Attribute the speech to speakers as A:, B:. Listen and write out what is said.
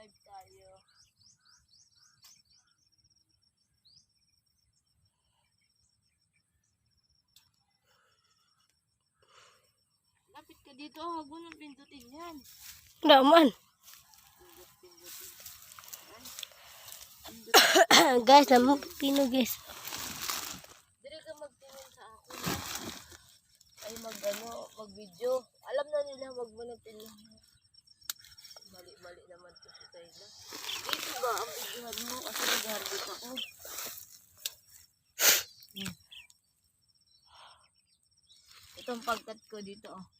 A: Live tayo. Lapit ka dito. Huwag mo nang pindutin yan.
B: Naman.
A: Pindut, pindutin.
B: Guys, naman pino guys.
A: Dire ka magtingin sa ako. Ay mag ano, mag video. Alam na nila wag mo nang tingnan. Mali-mali naman to videohan mo? Kasi nag-harvest ako. Hmm. Itong pagkat ko dito oh.